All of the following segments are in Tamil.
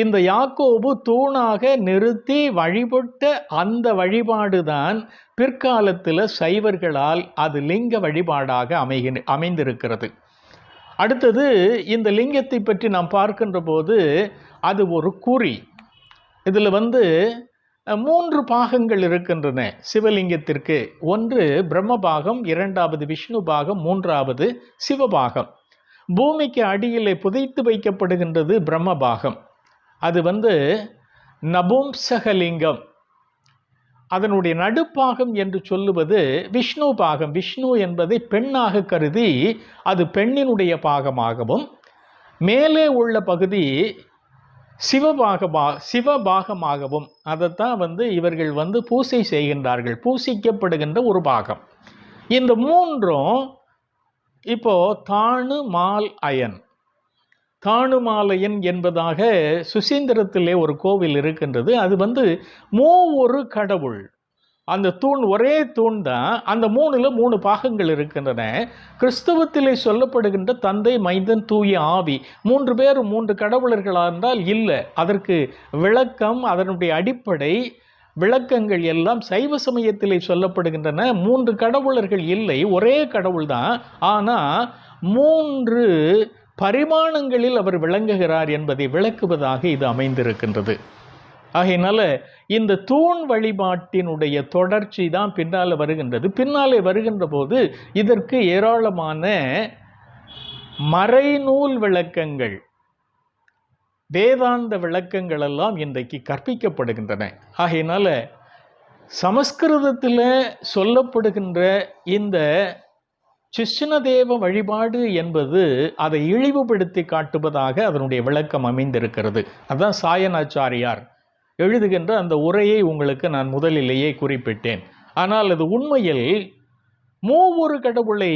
இந்த யாக்கோபு தூணாக நிறுத்தி வழிபட்ட அந்த வழிபாடு தான் பிற்காலத்தில் சைவர்களால் அது லிங்க வழிபாடாக அமைகி அமைந்திருக்கிறது. அடுத்தது இந்த லிங்கத்தை பற்றி நாம் பார்க்கின்ற போது அது ஒரு குறி. இதில் வந்து மூன்று பாகங்கள் இருக்கின்றன சிவலிங்கத்திற்கு. ஒன்று பிரம்ம பாகம் இரண்டாவது விஷ்ணு பாகம் மூன்றாவது சிவபாகம். பூமிக்கு அடியிலே புதைத்து வைக்கப்படுகின்றது பிரம்ம பாகம் அது வந்து நபும்சகலிங்கம். அதனுடைய நடுப்பாகம் என்று சொல்லுவது விஷ்ணு பாகம். விஷ்ணு என்பதை பெண்ணாக கருதி அது பெண்ணினுடைய பாகமாகவும் மேலே உள்ள பகுதி சிவபாகமா சிவபாகமாகவும். அதைத்தான் வந்து இவர்கள் வந்து பூசை செய்கின்றார்கள். பூசிக்கப்படுகின்ற ஒரு பாகம். இந்த மூன்றும் இப்போ தாணு மால் அயன். தாணுமாலயன் என்பதாக சுசீந்திரத்திலே ஒரு கோவில் இருக்கின்றது. அது வந்து மூவொரு கடவுள். அந்த தூண் ஒரே தூண் தான். அந்த மூணில் மூணு பாகங்கள் இருக்கின்றன. கிறிஸ்தவத்திலே சொல்லப்படுகின்ற தந்தை மைந்தன் தூய ஆவி மூன்று பேர் மூன்று கடவுளர்களாக இருந்தால் இல்லை. அதற்கு விளக்கம் அதனுடைய அடிப்படை விளக்கங்கள் எல்லாம் சைவ சமயத்திலே சொல்லப்படுகின்றன. மூன்று கடவுளர்கள் இல்லை. ஒரே கடவுள் தான். ஆனால் மூன்று பரிமாணங்களில் அவர் விளங்குகிறார் என்பதை விளக்குவதாக இது அமைந்திருக்கின்றது. ஆகையினால இந்த தூண் வழிபாட்டினுடைய தொடர்ச்சி தான் பின்னால் வருகின்றது. பின்னாலே வருகின்ற போது இதற்கு ஏராளமான மறைநூல் விளக்கங்கள் வேதாந்த விளக்கங்கள் எல்லாம் இன்றைக்கு கற்பிக்கப்படுகின்றன. ஆகையினால சமஸ்கிருதத்தில் சொல்லப்படுகின்ற இந்த சிஷ்ணதேவ வழிபாடு என்பது அதை இழிவுபடுத்தி காட்டுவதாக அதனுடைய விளக்கம் அமைந்திருக்கிறது. அதுதான் சாயனாச்சாரியார் எழுதுகின்ற அந்த உரையை உங்களுக்கு நான் முதலிலேயே குறிப்பிட்டேன். ஆனால் அது உண்மையில் மூவொரு கடவுளை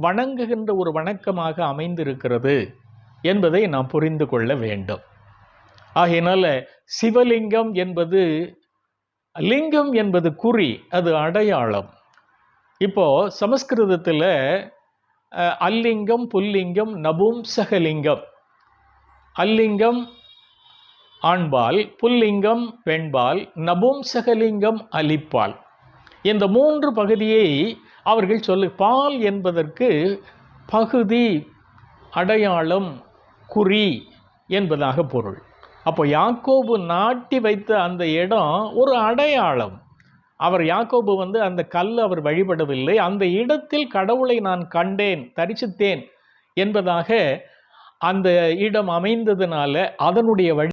வணங்குகின்ற ஒரு வணக்கமாக அமைந்திருக்கிறது என்பதை நாம் புரிந்து கொள்ள வேண்டும். ஆகையினால சிவலிங்கம் என்பது லிங்கம் என்பது குறி அது அடையாளம். இப்போ சமஸ்கிருதத்தில் அல்லிங்கம் புல்லிங்கம் நபும்சகலிங்கம் அல்லிங்கம் ஆண்பால் புல்லிங்கம் பெண்பால் நபும்சகலிங்கம் அலிப்பால். இந்த மூன்று பகுதியை அவர்கள் சொல்லு பால் என்பதற்கு பகுதி அடையாளம் குறி என்பதாக பொருள். அப்போ யாக்கோபு நாட்டி வைத்த அந்த இடம் ஒரு அடையாளம். அவர் யாக்கோபு வந்து அந்த கல் அவர் வழிபடவில்லை. அந்த இடத்தில் கடவுளை நான் கண்டேன் தரிசித்தேன் என்பதாக அந்த இடம் அமைந்ததுனால அதனுடைய வழி